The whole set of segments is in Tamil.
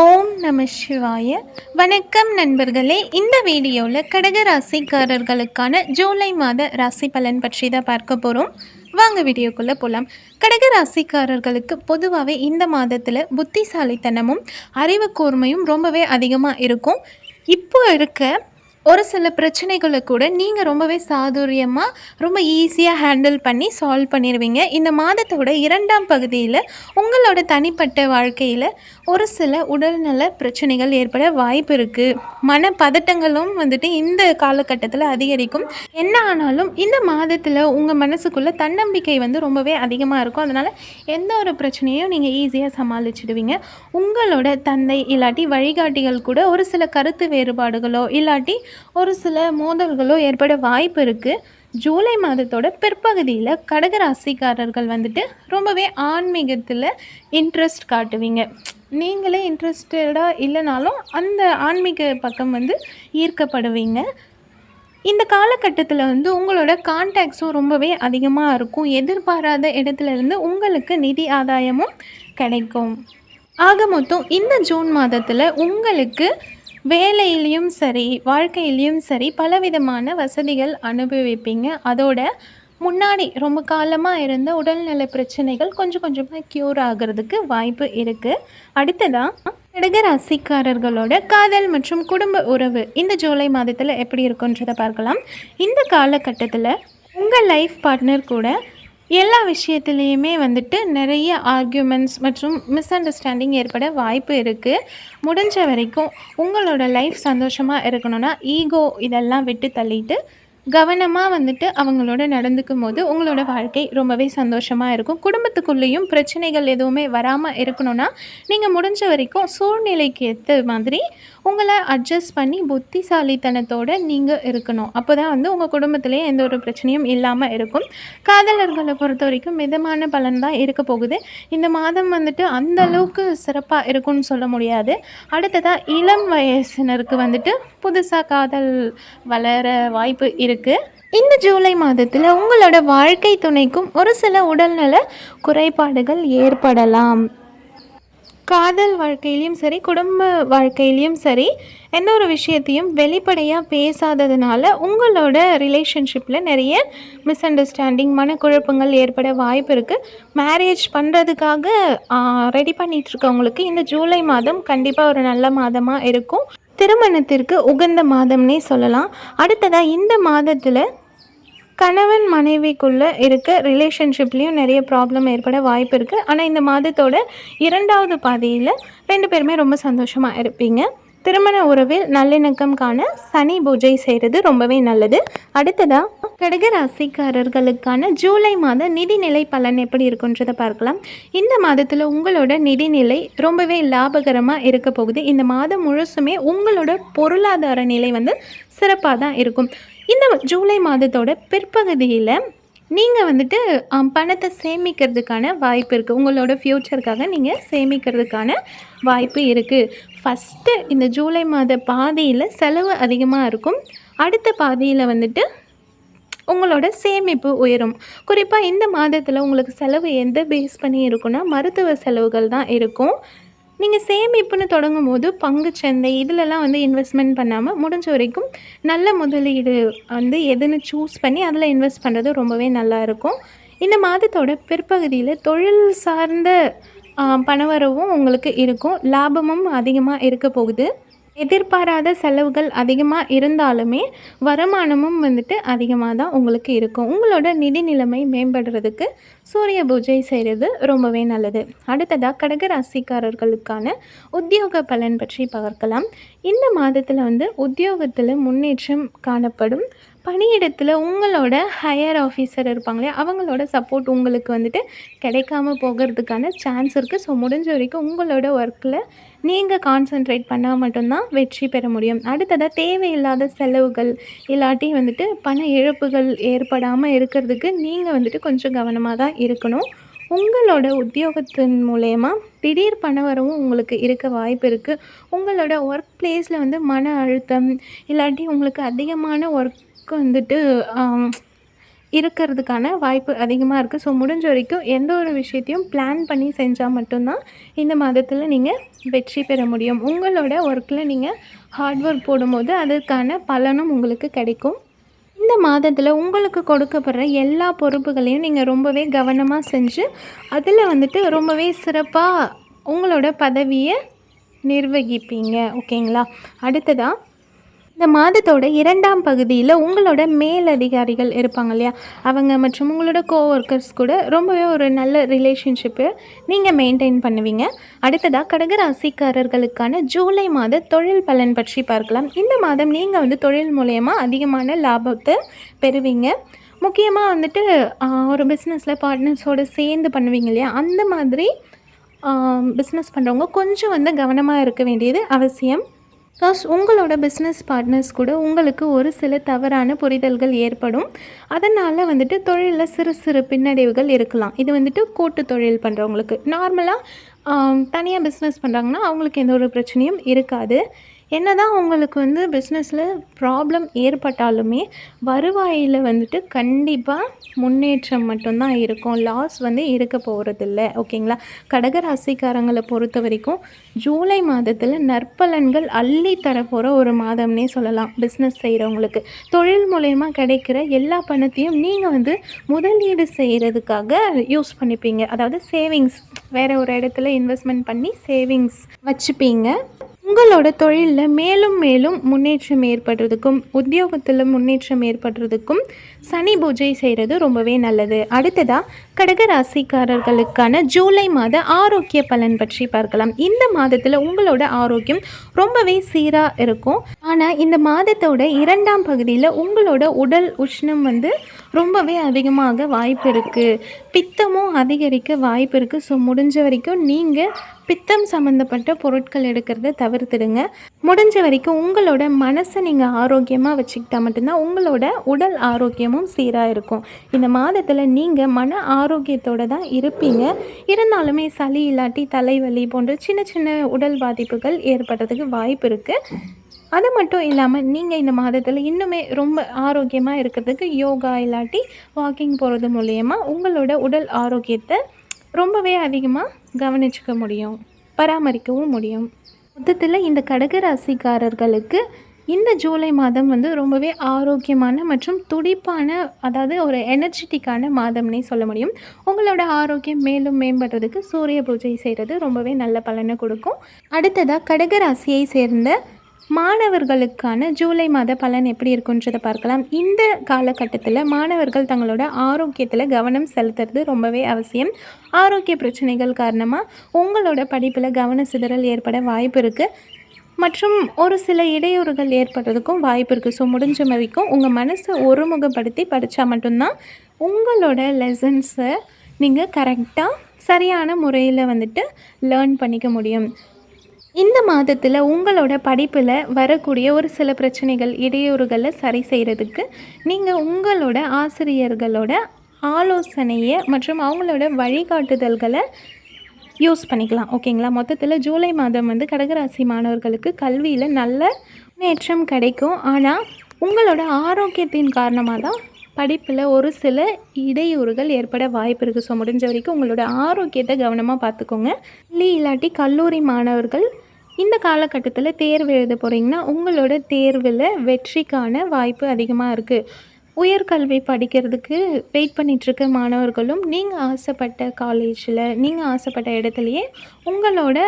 ஓம் நம சிவாய. வணக்கம் நண்பர்களே இந்த வீடியோவில் கடக ராசிக்காரர்களுக்கான ஜூலை மாத ராசி பலன் பற்றி தான் பார்க்க போகிறோம் வாங்க வீடியோக்குள்ளே போகலாம் கடக ராசிக்காரர்களுக்கு பொதுவாகவே இந்த மாதத்தில் புத்திசாலித்தனமும் அறிவு கூர்மையும் ரொம்பவே அதிகமாக இருக்கும். இப்போ இருக்க ஒரு சில பிரச்சனைகளை கூட நீங்கள் ரொம்பவே சாதுரியமாக ரொம்ப ஈஸியாக ஹேண்டில் பண்ணி சால்வ் பண்ணிடுவீங்க இந்த மாதத்தோட இரண்டாம் பகுதியில் உங்களோட தனிப்பட்ட வாழ்க்கையில் ஒரு சில உடல்நல பிரச்சனைகள் ஏற்பட வாய்ப்பு இருக்குது மன பதட்டங்களும் வந்துட்டு இந்த காலகட்டத்தில் அதிகரிக்கும். என்ன ஆனாலும் இந்த மாதத்தில் உங்கள் மனசுக்குள்ளே தன்னம்பிக்கை வந்து ரொம்பவே அதிகமாக இருக்கும். அதனால் எந்த ஒரு பிரச்சனையும் நீங்கள் ஈஸியாக சமாளிச்சிடுவீங்க. உங்களோட தந்தை இல்லாட்டி வழிகாட்டிகள் கூட ஒரு சில கருத்து வேறுபாடுகளோ இல்லாட்டி ஒரு சில மோதல்களோ ஏற்பட வாய்ப்பு இருக்குது ஜூலை மாதத்தோட பிற்பகுதியில் கடகராசிக்காரர்கள் வந்துட்டு ரொம்பவே ஆன்மீகத்தில் இன்ட்ரெஸ்ட் காட்டுவீங்க. நீங்களே இன்ட்ரெஸ்டடாக இல்லைனாலும் அந்த ஆன்மீக பக்கம் வந்து ஈர்க்கப்படுவீங்க. இந்த காலகட்டத்தில் வந்து உங்களோட கான்டாக்ட்ஸும் ரொம்பவே அதிகமாக இருக்கும். எதிர்பாராத இடத்துல இருந்து உங்களுக்கு நிதி ஆதாயமும் கிடைக்கும். ஆக மொத்தம் இந்த ஜூன் மாதத்தில் உங்களுக்கு வேலையிலையும் சரி வாழ்க்கையிலையும் சரி பலவிதமான வசதிகள் அனுபவிப்பீங்க. அதோட முன்னாடி ரொம்ப காலமாக இருந்த உடல்நல பிரச்சனைகள் கொஞ்சம் கொஞ்சமாக க்யூர் ஆகிறதுக்கு வாய்ப்பு இருக்குது அடுத்ததாக கடக ராசிக்காரர்களோட காதல் மற்றும் குடும்ப உறவு இந்த ஜூலை மாதத்தில் எப்படி இருக்குன்றதை பார்க்கலாம். இந்த காலகட்டத்தில் உங்கள் லைஃப் பார்ட்னர் கூட எல்லா விஷயத்துலேயுமே வந்துட்டு நிறைய ஆர்கியூமெண்ட்ஸ் மற்றும் மிஸ் அண்டர்ஸ்டாண்டிங் ஏற்பட வாய்ப்பு இருக்குது முடிஞ்ச வரைக்கும் உங்களோட லைஃப் சந்தோஷமாக இருக்கணும்னா ஈகோ இதெல்லாம் விட்டு தள்ளிட்டு கவனமாக வந்துட்டு அவங்களோட நடந்துக்கும் போது உங்களோட வாழ்க்கை ரொம்பவே சந்தோஷமாக இருக்கும். குடும்பத்துக்குள்ளேயும் பிரச்சனைகள் எதுவுமே வராமல் இருக்கணும்னா நீங்கள் முடிஞ்ச வரைக்கும் சூழ்நிலைக்கு ஏற்ற மாதிரி உங்களை அட்ஜஸ்ட் பண்ணி புத்திசாலித்தனத்தோடு நீங்கள் இருக்கணும். அப்போ தான் வந்து உங்கள் குடும்பத்துலேயே எந்த ஒரு பிரச்சனையும் இல்லாமல் இருக்கும். காதலர்களை பொறுத்த வரைக்கும் மிதமான பலன் தான் இருக்க போகுது. இந்த மாதம் வந்துட்டு அந்த அளவுக்கு சிறப்பாக இருக்கும்னு சொல்ல முடியாது. அடுத்ததாக இளம் வயசினருக்கு வந்துட்டு புதுசாக காதல் வளர வாய்ப்பு இருக்குது இந்த ஜூலை மாதத்தில் உங்களோட வாழ்க்கை துணைக்கும் ஒரு சில உடல்நல குறைபாடுகள் ஏற்படலாம். காதல் வாழ்க்கையிலையும் சரி குடும்ப வாழ்க்கையிலையும் சரி எந்த ஒரு விஷயத்தையும் வெளிப்படையாக பேசாததுனால உங்களோட ரிலேஷன்ஷிப்பில் நிறைய மிஸ் அண்டர்ஸ்டாண்டிங் மனக்குழப்பங்கள் ஏற்பட வாய்ப்பு இருக்குது மேரேஜ் பண்ணுறதுக்காக ரெடி பண்ணிகிட்ருக்கவங்களுக்கு இந்த ஜூலை மாதம் கண்டிப்பாக ஒரு நல்ல மாதமாக இருக்கும். திருமணத்திற்கு உகந்த மாதம்னே சொல்லலாம். அடுத்ததாக இந்த மாதத்தில் கணவன் மனைவிக்குள்ளே இருக்க ரிலேஷன்ஷிப்லேயும் நிறைய ப்ராப்ளம் ஏற்பட வாய்ப்பு இருக்குது ஆனால் இந்த மாதத்தோட இரண்டாவது பாதியில் ரெண்டு பேருமே ரொம்ப சந்தோஷமாக இருப்பீங்க. திருமண உறவில் நல்லிணக்கம் காண சனி பூஜை செய்கிறது ரொம்பவே நல்லது. அடுத்ததாக கடக ராசிக்காரர்களுக்கான ஜூலை மாத நிதிநிலை பலன் எப்படி இருக்குன்றதை பார்க்கலாம். இந்த மாதத்தில் உங்களோட நிதிநிலை ரொம்பவே லாபகரமாக இருக்க போகுது. இந்த மாதம் முழுசுமே உங்களோட பொருளாதார நிலை வந்து சிறப்பாக தான் இருக்கும். இந்த ஜூலை மாதத்தோட பிற்பகுதியில் நீங்கள் வந்துட்டு பணத்தை சேமிக்கிறதுக்கான வாய்ப்பு இருக்குது உங்களோட ஃப்யூச்சருக்காக நீங்கள் சேமிக்கிறதுக்கான வாய்ப்பு இருக்குது ஃபஸ்ட்டு இந்த ஜூலை மாத பாதியில் செலவு அதிகமாக இருக்கும். அடுத்த பாதியில் வந்துட்டு உங்களோட சேமிப்பு உயரும். குறிப்பாக இந்த மாதத்தில் உங்களுக்கு செலவு எந்த பேஸ் பண்ணி இருக்குன்னா மருத்துவ செலவுகள் தான் இருக்கும். நீங்கள் சேமிப்புன்னு தொடங்கும் போது பங்குச்சந்தை இதிலெல்லாம் வந்து இன்வெஸ்ட்மெண்ட் பண்ணாமல் முடிஞ்ச வரைக்கும் நல்ல முதலீடு வந்து எதுன்னு சூஸ் பண்ணி அதில் இன்வெஸ்ட் பண்ணுறது ரொம்பவே நல்லாயிருக்கும் இந்த மாதத்தோட பிற்பகுதியில் தொழில் சார்ந்த பணவரவும் உங்களுக்கு இருக்கும். லாபமும் அதிகமாக இருக்க போகுது. எதிர்பாராத செலவுகள் அதிகமாக இருந்தாலுமே வருமானமும் வந்துட்டு அதிகமாக தான் உங்களுக்கு இருக்கும். உங்களோட நிதி நிலைமை மேம்படுறதுக்கு சூரிய பூஜை செய்கிறது ரொம்பவே நல்லது. அடுத்ததாக கடகராசிக்காரர்களுக்கான உத்தியோக பலன் பற்றி பார்க்கலாம். இந்த மாதத்தில் வந்து உத்தியோகத்தில் முன்னேற்றம் காணப்படும். பணியிடத்தில் உங்களோட ஹையர் ஆஃபீஸர் இருப்பாங்களே அவங்களோட சப்போர்ட் உங்களுக்கு வந்துட்டு கிடைக்காம போகிறதுக்கான சான்ஸ் இருக்குது ஸோ முடிஞ்ச வரைக்கும் உங்களோட ஒர்க்கில் நீங்கள் கான்சென்ட்ரேட் பண்ணால் மட்டும்தான் வெற்றி பெற முடியும். அடுத்ததாக தேவையில்லாத செலவுகள் இல்லாட்டி வந்துட்டு பண இழப்புகள் ஏற்படாமல் இருக்கிறதுக்கு நீங்கள் வந்துட்டு கொஞ்சம் கவனமாக தான் இருக்கணும். உங்களோட உத்தியோகத்தின் மூலயமா திடீர் பண வரவும் உங்களுக்கு இருக்க வாய்ப்பு இருக்குது உங்களோட ஒர்க் பிளேஸில் வந்து மன அழுத்தம் இல்லாட்டி உங்களுக்கு அதிகமான ஒர்க் வந்துட்டு இருக்கிறதுக்கான வாய்ப்பு அதிகமாக இருக்குது ஸோ முடிஞ்ச வரைக்கும் எந்த ஒரு விஷயத்தையும் பிளான் பண்ணி செஞ்சால் மட்டும்தான் இந்த மாதத்தில் நீங்கள் வெற்றி பெற முடியும். உங்களோட ஒர்க்கில் நீங்கள் ஹார்ட் ஒர்க் போடும்போது அதற்கான பலனும் உங்களுக்கு கிடைக்கும். இந்த மாதத்தில் உங்களுக்கு கொடுக்கப்படுற எல்லா பொறுப்புகளையும் நீங்கள் ரொம்பவே கவனமாக செஞ்சு அதில் வந்துட்டு ரொம்பவே சிறப்பாக உங்களோட பதவியை நிர்வகிப்பீங்க. ஓகேங்களா? அடுத்ததாக இந்த மாதத்தோட இரண்டாம் பகுதியில் உங்களோட மேலதிகாரிகள் இருப்பாங்க இல்லையா? அவங்க மற்றும் உங்களோட கோஒர்க்கர்ஸ் கூட ரொம்பவே ஒரு நல்ல ரிலேஷன்ஷிப்பு நீங்கள் மெயின்டைன் பண்ணுவீங்க. அடுத்ததாக கடகராசிக்காரர்களுக்கான ஜூலை மாத தொழில் பலன் பற்றி பார்க்கலாம். இந்த மாதம் நீங்கள் வந்து தொழில் மூலயமா அதிகமான லாபத்தை பெறுவீங்க. முக்கியமாக வந்துட்டு ஒரு பிஸ்னஸில் பார்ட்னர்ஸோடு சேர்ந்து பண்ணுவீங்க இல்லையா? அந்த மாதிரி பிஸ்னஸ் பண்ணுறவங்க கொஞ்சம் வந்து கவனமாக இருக்க வேண்டியது அவசியம். பிகாஸ் உங்களோட பிஸ்னஸ் பார்ட்னர்ஸ் கூட உங்களுக்கு ஒரு சில தவறான புரிதல்கள் ஏற்படும். அதனால் வந்துட்டு தொழிலில் சிறு சிறு பின்னடைவுகள் இருக்கலாம். இது வந்துட்டு கூட்டு தொழில் பண்ணுறவங்களுக்கு நார்மலாக தனியாக பிஸ்னஸ் பண்ணுறாங்கன்னா அவங்களுக்கு எந்த ஒரு பிரச்சனையும் இருக்காது. என்ன தான் உங்களுக்கு வந்து பிஸ்னஸில் ப்ராப்ளம் ஏற்பட்டாலுமே வருவாயில் வந்துட்டு கண்டிப்பாக முன்னேற்றம் மட்டும்தான் இருக்கும். லாஸ் வந்து இருக்க போகிறதில்ல ஓகேங்களா கடகராசிக்காரங்களை பொறுத்த வரைக்கும் ஜூலை மாதத்தில் நற்பலன்கள் அள்ளி தரப்போகிற ஒரு மாதம்னே சொல்லலாம் பிஸ்னஸ் செய்கிறவங்களுக்கு தொழில் மூலயமா கிடைக்கிற எல்லா பணத்தையும் நீங்கள் வந்து முதலீடு செய்கிறதுக்காக யூஸ் பண்ணிப்பீங்க. அதாவது சேவிங்ஸ் வேறு ஒரு இடத்துல இன்வெஸ்ட்மெண்ட் பண்ணி சேவிங்ஸ் வச்சுப்பீங்க. உங்களோட தொழிலில் மேலும் மேலும் முன்னேற்றம் ஏற்படுறதுக்கும் உத்தியோகத்தில் முன்னேற்றம் ஏற்படுறதுக்கும் சனி பூஜை செய்கிறது ரொம்பவே நல்லது. அடுத்ததாக கடக ராசிக்காரர்களுக்கான ஜூலை மாத ஆரோக்கிய பலன் பற்றி பார்க்கலாம். இந்த மாதத்தில் உங்களோட ஆரோக்கியம் ரொம்பவே சீராக இருக்கும். ஆனால் இந்த மாதத்தோட இரண்டாம் பகுதியில் உங்களோட உடல் உஷ்ணம் வந்து ரொம்பவே அதிகமாக வாய்ப்பு இருக்குது பித்தமும் அதிகரிக்க வாய்ப்பு இருக்குது ஸோ முடிஞ்ச வரைக்கும் நீங்கள் பித்தம் சம்மந்தப்பட்ட பொருட்கள் எடுக்கிறத தவிர்த்துடுங்க. முடிஞ்ச வரைக்கும் உங்களோட மனசை நீங்கள் ஆரோக்கியமாக வச்சுக்கிட்டா மட்டும்தான் உங்களோட உடல் ஆரோக்கியமும் சீராக இருக்கும். இந்த மாதத்தில் நீங்கள் மன ஆரோக்கியத்தோடு தான் இருப்பீங்க. இருந்தாலுமே சளி இல்லாட்டி தலைவலி போன்ற சின்ன சின்ன உடல் பாதிப்புகள் ஏற்படுறதுக்கு வாய்ப்பு இருக்குது அது மட்டும் இல்லாமல் நீங்கள் இந்த மாதத்தில் இன்னுமே ரொம்ப ஆரோக்கியமாக இருக்கிறதுக்கு யோகா இல்லாட்டி வாக்கிங் போகிறது மூலயமா உங்களோட உடல் ஆரோக்கியத்தை ரொம்பவே அதிகமாக கவனிச்சுக்க முடியும் பராமரிக்கவும் முடியும். மொத்தத்தில் இந்த கடக ராசிக்காரர்களுக்கு இந்த ஜூலை மாதம் வந்து ரொம்பவே ஆரோக்கியமான மற்றும் துடிப்பான அதாவது ஒரு எனர்ஜெட்டிக்கான மாதம்னே சொல்ல முடியும். உங்களோட ஆரோக்கியம் மேலும் மேம்படுறதுக்கு சூரிய பூஜை செய்கிறது ரொம்பவே நல்ல பலனை கொடுக்கும். அடுத்ததாக கடகராசியை சேர்ந்த மாணவர்களுக்கான ஜூலை மாத பலன் எப்படி இருக்குன்றதை பார்க்கலாம். இந்த காலகட்டத்தில் மாணவர்கள் தங்களோட ஆரோக்கியத்தில் கவனம் செலுத்துறது ரொம்பவே அவசியம். ஆரோக்கிய பிரச்சனைகள் காரணமாக உங்களோட படிப்பில் கவன சிதறல் ஏற்பட வாய்ப்பு இருக்குது மற்றும் ஒரு சில இடையூறுகள் ஏற்படுறதுக்கும் வாய்ப்பு இருக்குது ஸோ முடிஞ்ச வரைக்கும் உங்கள் மனசை ஒருமுகப்படுத்தி படித்தா மட்டும்தான் உங்களோட லெசன்ஸை நீங்கள் கரெக்டாக சரியான முறையில் வந்துட்டு லேர்ன் பண்ணிக்க முடியும். இந்த மாதத்தில் உங்களோட படிப்பில் வரக்கூடிய ஒரு சில பிரச்சனைகள் இடையூறுகளை சரி செய்கிறதுக்கு நீங்கள் உங்களோட ஆசிரியர்களோட ஆலோசனையை மற்றும் அவங்களோட வழிகாட்டுதல்களை யூஸ் பண்ணிக்கலாம் ஓகேங்களா? மொத்தத்தில் ஜூலை மாதம் வந்து கடகராசி மாணவர்களுக்கு கல்வியில் நல்ல முன்னேற்றம் கிடைக்கும். ஆனால் உங்களோட ஆரோக்கியத்தின் காரணமாக தான் படிப்பில் ஒரு சில இடையூறுகள் ஏற்பட வாய்ப்பு இருக்குது ஸோ முடிஞ்ச வரைக்கும் உங்களோட ஆரோக்கியத்தை கவனமாக பார்த்துக்கோங்க. இல்லை இல்லாட்டி கல்லூரி மாணவர்கள் இந்த காலகட்டத்தில் தேர்வு எழுத போகிறீங்கன்னா உங்களோட தேர்வில் வெற்றிக்கான வாய்ப்பு அதிகமாக இருக்குது உயர்கல்வி படிக்கிறதுக்கு வெயிட் பண்ணிகிட்ருக்க மாணவர்களும் நீங்கள் ஆசைப்பட்ட காலேஜில் நீங்கள் ஆசைப்பட்ட இடத்துலையே உங்களோட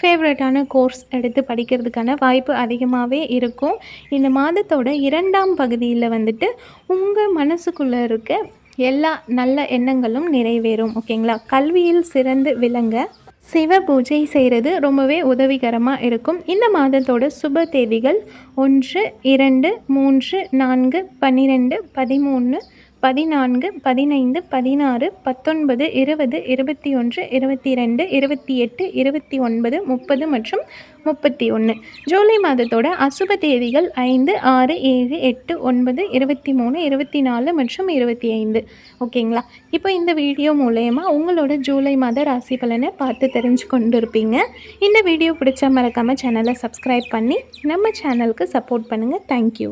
ஃபேவரட்டான கோர்ஸ் எடுத்து படிக்கிறதுக்கான வாய்ப்பு அதிகமாகவே இருக்கும். இந்த மாதத்தோட இரண்டாம் பகுதியில் வந்துட்டு உங்கள் மனசுக்குள்ளே இருக்க எல்லா நல்ல எண்ணங்களும் நிறைவேறும் ஓகேங்களா கல்வியில் சிறந்து விளங்க சிவ பூஜை செய்கிறது ரொம்பவே உதவிகரமாக இருக்கும். இந்த மாதத்தோட சுப தேதிகள் ஒன்று இரண்டு மூன்று நான்கு பன்னிரெண்டு பதிமூணு பதினான்கு பதினைந்து பதினாறு பத்தொன்பது இருபது இருபத்தி ஒன்று இருபத்தி ரெண்டு இருபத்தி எட்டு இருபத்தி ஒன்பது முப்பது மற்றும் முப்பத்தி ஒன்று ஜூலை மாதத்தோட அசுப தேதிகள் ஐந்து ஆறு ஏழு எட்டு ஒன்பது இருபத்தி மூணு இருபத்தி நாலு மற்றும் இருபத்தி ஐந்து ஓகேங்களா? இப்போ இந்த வீடியோ மூலயமா உங்களோட ஜூலை மாத ராசி பலனை பார்த்து தெரிஞ்சு கொண்டு இருப்பீங்க இந்த வீடியோ பிடிச்சா மறக்காமல் சேனலை சப்ஸ்கிரைப் பண்ணி நம்ம சேனலுக்கு சப்போர்ட் பண்ணுங்கள் தேங்க்யூ